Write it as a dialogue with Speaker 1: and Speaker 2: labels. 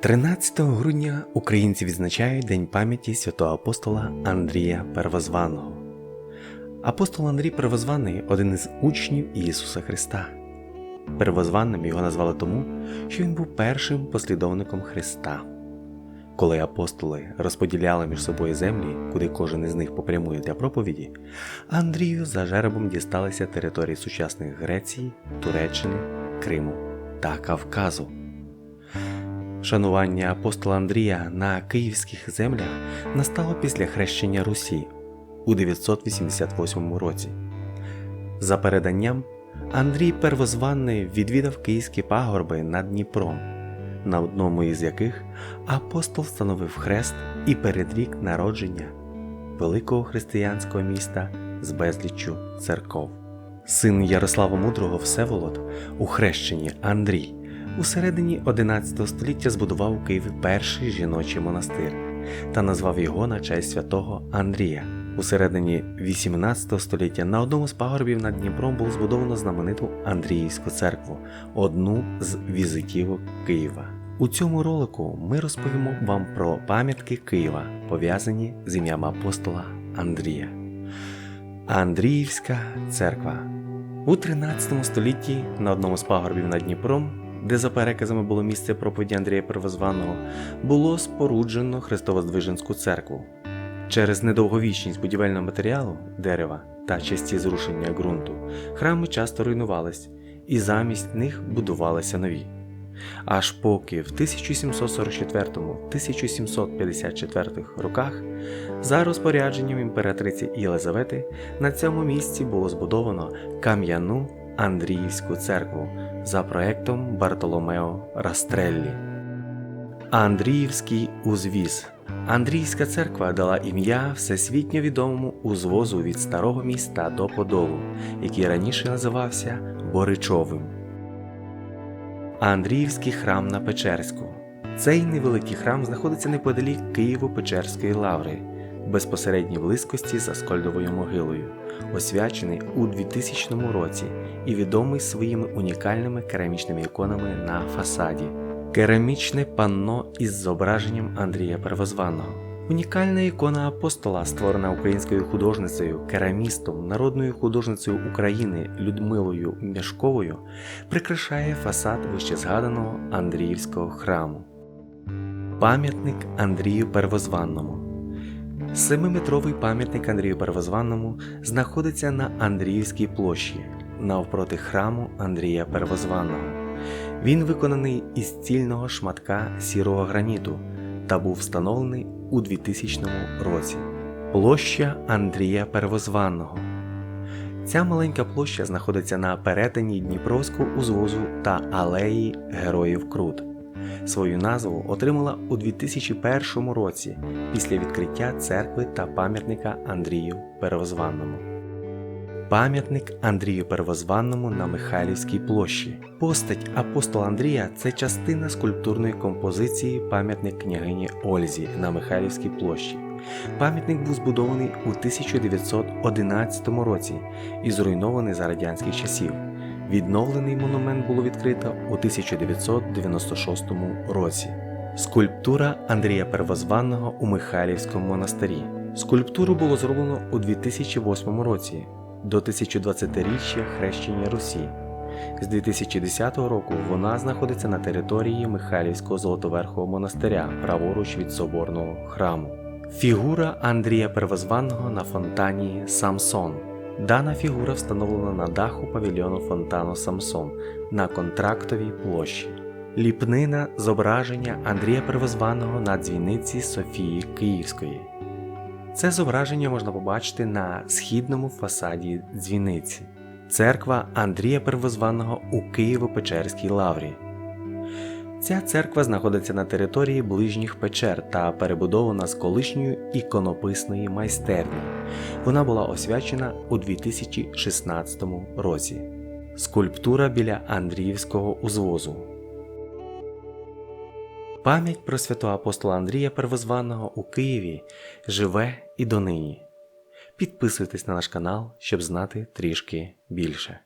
Speaker 1: 13 грудня українці відзначають День пам'яті святого апостола Андрія Первозваного. Апостол Андрій Первозваний один із учнів Ісуса Христа. Первозванним його назвали тому, що він був першим послідовником Христа. Коли апостоли розподіляли між собою землі, куди кожен із них попрямує для проповіді, Андрію за жеребом дісталися території сучасних Греції, Туреччини, Криму та Кавказу. Шанування апостола Андрія на київських землях настало після хрещення Русі у 988 році. За переданням, Андрій Первозваний відвідав київські пагорби над Дніпром, на одному із яких апостол встановив хрест і передрік народження великого християнського міста з безліччю церков. Син Ярослава Мудрого Всеволод у хрещенні Андрій у середині 11 століття збудував у Києві перший жіночий монастир та назвав його на честь святого Андрія. У середині 18 століття на одному з пагорбів над Дніпром було збудовано знамениту Андріївську церкву, одну з візитівок Києва. У цьому ролику ми розповімо вам про пам'ятки Києва, пов'язані з ім'ям апостола Андрія. Андріївська церква у 13 столітті на одному з пагорбів над Дніпром, де за переказами було місце проповіді Андрія Первозваного, було споруджено Христовоздвиженську церкву. Через недовговічність будівельного матеріалу, дерева та часті зрушення ґрунту, храми часто руйнувались, і замість них будувалися нові. Аж поки в 1744-1754 роках за розпорядженням імператриці Єлизавети на цьому місці було збудовано кам'яну Андріївську церкву за проектом Бартоломео Растреллі. Андріївський узвіз. Андрійська церква дала ім'я всесвітньо відомому узвозу від старого міста до Подолу, який раніше називався Боричовим. Андріївський храм на Печерську. Цей невеликий храм знаходиться неподалік Києво-Печерської лаври, в безпосередній близькості за Скольдовою могилою, освячений у 2000 році і відомий своїми унікальними керамічними іконами на фасаді. Керамічне панно із зображенням Андрія Первозваного. Унікальна ікона апостола, створена українською художницею, керамістом, народною художницею України Людмилою Мяшковою, прикрашає фасад вищезгаданого Андріївського храму. Пам'ятник Андрію Первозванному. Семиметровий пам'ятник Андрію Первозванному знаходиться на Андріївській площі навпроти храму Андрія Первозваного. Він виконаний із цільного шматка сірого граніту та був встановлений у 2000 році. Площа Андрія Первозваного. Ця маленька площа знаходиться на перетині Дніпровського узвозу та алеї Героїв Крут. Свою назву отримала у 2001 році після відкриття церкви та пам'ятника Андрію Первозванному. Пам'ятник Андрію Первозванному на Михайлівській площі. Постать апостола Андрія це частина скульптурної композиції пам'ятник княгині Ользі на Михайлівській площі. Пам'ятник був збудований у 1911 році і зруйнований за радянських часів. Відновлений монумент було відкрито у 1996 році. Скульптура Андрія Первозванного у Михайлівському монастирі. Скульптуру було зроблено у 2008 році до 1020-річчя хрещення Русі. З 2010 року вона знаходиться на території Михайлівського Золотоверхового монастиря, праворуч від соборного храму. Фігура Андрія Первозванного на фонтані Самсон. Дана фігура встановлена на даху павільйону фонтану Самсон на контрактовій площі. Ліпнина зображення Андрія Первозваного на дзвіниці Софії Київської. Це зображення можна побачити на східному фасаді дзвіниці. Церква Андрія Первозваного у Києво-Печерській лаврі. Ця церква знаходиться на території ближніх печер та перебудована з колишньої іконописної майстерні. Вона була освячена у 2016 році. Скульптура біля Андріївського узвозу. Пам'ять про святого апостола Андрія Первозваного у Києві живе і донині. Підписуйтесь на наш канал, щоб знати трішки більше.